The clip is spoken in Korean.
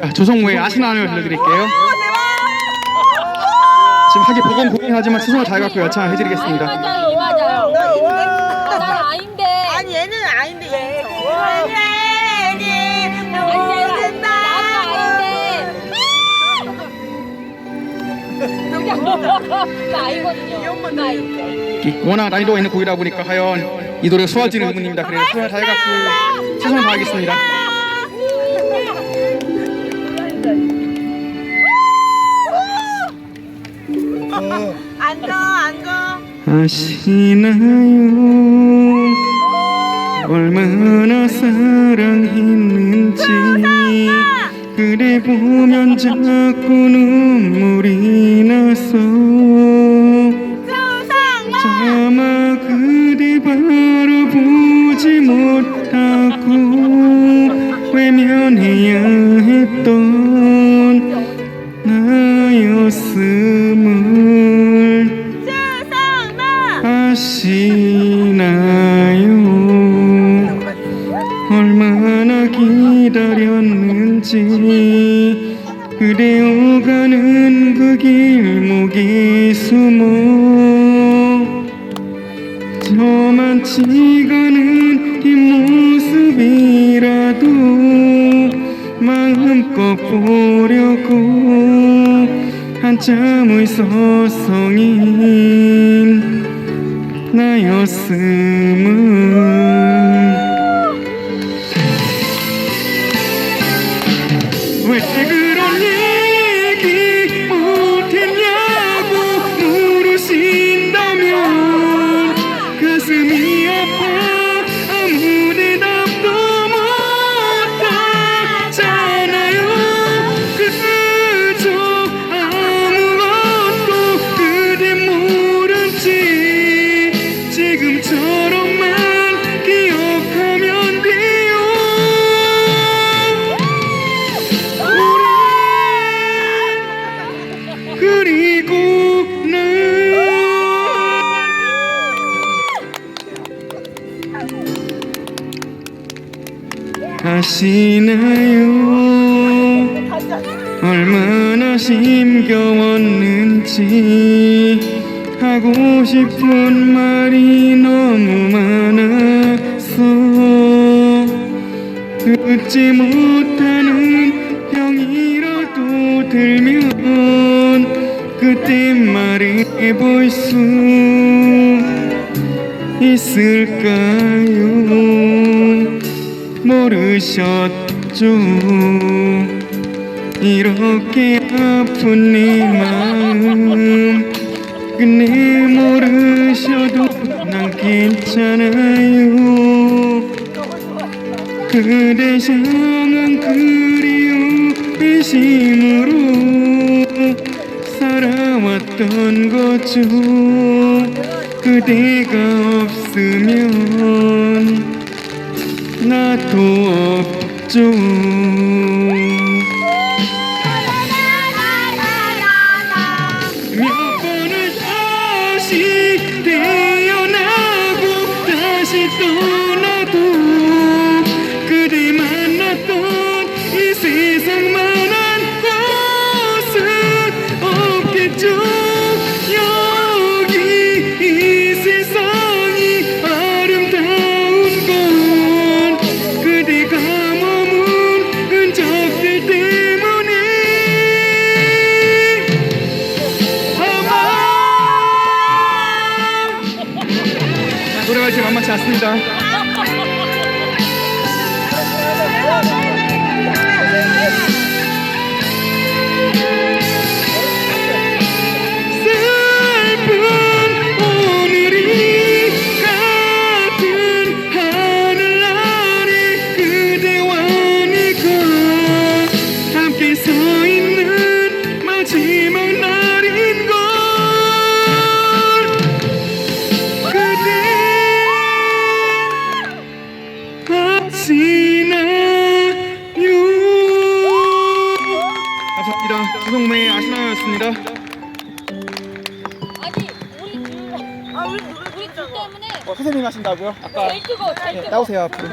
자, 조성모의 아시나를 들려드릴게요. 지금 하기 보건 고민하지만 최선을 다해갖고 여창을 해드리겠습니다. 맞아요, 이 맞아요. 나난 아인데. 아니 얘는 아닌데 얘는. 나 아이거든요. 나. 이 워낙 난이도가 있는 곡이다 보니까 과연 이 노래 소화지는 의문입니다. 그래서 최선을 다해갖고 최선을 다하겠습니다. 앉아 앉아 아시나요? 얼마나 사랑했는지. 그래 보면 자꾸 눈물이 나서. 차마 그대 바라보지 못하고 외면해야 했던 나였음을 아시나요? 얼마나 기다렸는지 그대 오가는 그 길목에 숨어 저만 찍어는 뒷모습이라도 마음껏 보려고 한참의 서성인 나였음을 아시나요? 얼마나 심겨웠는지 하고 싶은 말이 너무 많아서 듣지 못하는 병이라도 들면 그때 말해볼 수 있을까요 모르셨죠? 이렇게 아픈 내 마음. 근데 모르셔도 난 괜찮아요. 그대 향한 그리움 배심으로 살아왔던 거죠. 그대가 없으면 나도 없죠. 몇 번을 다시 태어나고 다시 떠나도 그대 만났던 이 세상만한 곳은 없겠죠 노래가 아시나요였습니다 아니, 우리 둘, 아 우리 우리 둘 때문에 어, 선생님 하신다고요? 아까 제일 뜨거워, 제일 뜨거워. 나오세요 앞으로